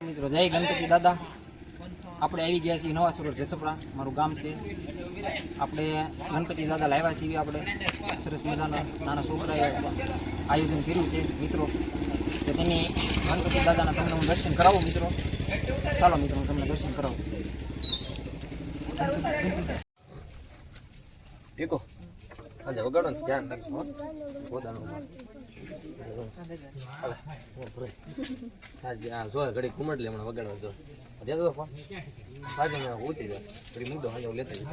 મિત્રો, જય ગણપતિ દાદા. આપણે આવી ગયા છીએ નવા સુરત જસપડા. મારું ગામ છે. આપણે ગણપતિ દાદા લાવ્યા છીએ આપણે. સરસ મજાના નાના છોકરાએ આયોજન કર્યું છે, મિત્રો. તો તેની ગણપતિ દાદાના તમને હું દર્શન કરાવું, મિત્રો. ચાલો, મિત્રો, હું તમને દર્શન કરાવું. ટીકો આજે વગાડો ને ધ્યાન રાખજો ભરે. સાંજે આ જો ઘડી ઘુમટ લે, હમણાં જો. દે સાંજે મેં ઉતરી જાય ઘડી મૂક દો સાંજે હું લેતા લે.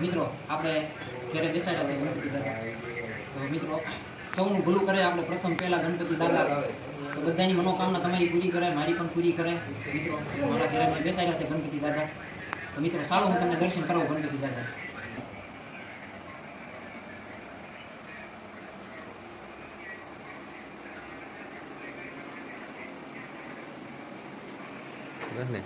મિત્રો આપણે ઘરે બેસાડ્યા છે મિત્રો સૌનું ભલું કરે, આપણે પ્રથમ પહેલા ગણપતિ દાદા તો બધાની મનોકામના તમારી પૂરી કરે, મારી પણ પૂરી કરે. મિત્રો, મારા ઘરે મેં બેસાડ્યા છે ગણપતિ દાદા. તો મિત્રો ચાલો હું તમને દર્શન કરાવું ગણપતિ દાદા. બસ ને.